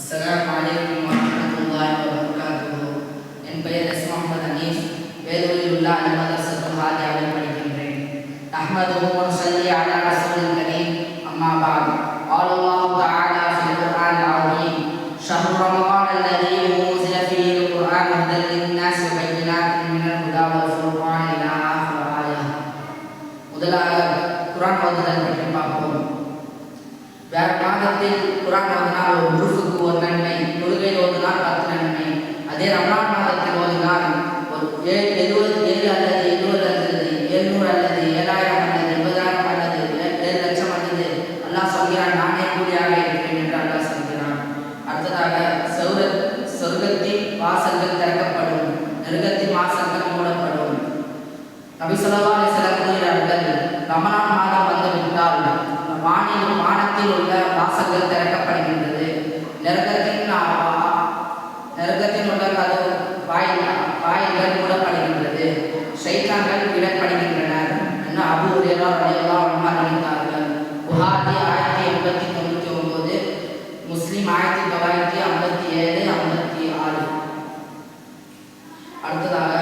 அஸ்ஸலாமு அலைக்கும் வரஹ்மத்துல்லாஹி வபரகாத்துஹு என் பெயர் எஸ் முகமது அனீஸ் வேலூரில் உள்ள அல்மதரசத்துல் ஹாதியாவில் படிக்கின்றேன் அஹ்மதுஹு வ நுஸல்லி அலா ரசூலில் கரீம் அம்மா பஅத் قال الله تعالى في القرآن العظيم شهر رمضان الذي أنزل فيه القرآن هدى للناس وبينات من الهدى والفرقان إلى آخر آية முதலாக குரான் ஓதுதல் பற்றி பார்ப்போம் வேற மாதத்தில் குரான் ஓதினால் ஒரு ஏழு எழுபது ஏழு அல்லது எழுபது அல்லது எழுநூறு அல்லது ஏழாயிரம் அல்லது எண்பதாயிரம் அல்லது ஏழு லட்சம் அல்லது அல்லாஹ் சொல்கிறான் நானே கூலியாக இருக்கிறேன் என்று அல்லாஹ் சொல்கிறான். அடுத்ததாக சௌர சொர்க்கத்தின் வாசல்கள் திறக்கப்படும் நெருக்கத்தின் வாசல்கள் மூடப்படும். நபி ஏழு ஐம்பத்தி ஆறு அடுத்ததாக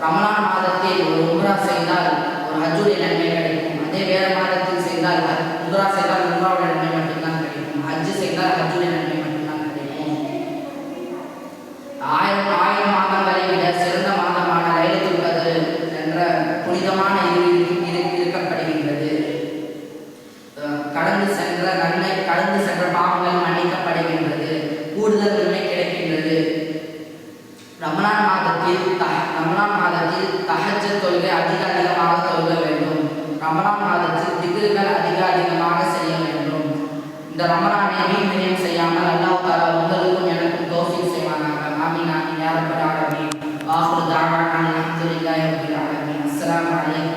ரமலான் மாதத்தில் ஒரு உம்ரா செய்தால் ஒரு ஹஜ்ஜுடைய நன்மை கிடைக்கும் அதே வேற மாதத்தில் செய்தால் உம்ரா செய்தால் உம்ராவுடைய நன்மை மட்டும்தான் கிடைக்கும் ஹஜ்ஜு செய்தால் ஹஜ்ஜுடைய நன்மை மட்டும்தான் கிடைக்கும் ஆயிரம் ஆயிரம் மாதங்களை விட சிறந்த மாதமான லைலத்துல் கத்ர் என்ற புனிதமான இரு இருக்கப்படுகின்றது கடந்து சென்ற நன்மை கடந்து சென்ற பாவங்கள் மன்னிக்கப்படுகின்றது கூடுதல் நன்மை கிடைக்கின்றது ரமலான் மாதத்தில் ரமலான் மாதத்தில் தஹஜ்ஜத் தொழுகை அதிக அதிகமாக தொழுக வேண்டும். ரமலான் மாதத்தில் திக்ருகள் அதிக அதிகமாக செய்ய வேண்டும். இந்த ரமலானை வீண் விரயம் செய்யாமல் அல்லாஹ் தாரா உங்களுக்கும் எனக்கும் தோசி செய்வானாக. மாமி ஆமீன். யா ரப்பல் ஆலமீன் ஆஹிரு தாவானா அல்ஹம்துலில்லாஹி ஆலமீன். அஸ்ஸலாமு அலைக்கும்.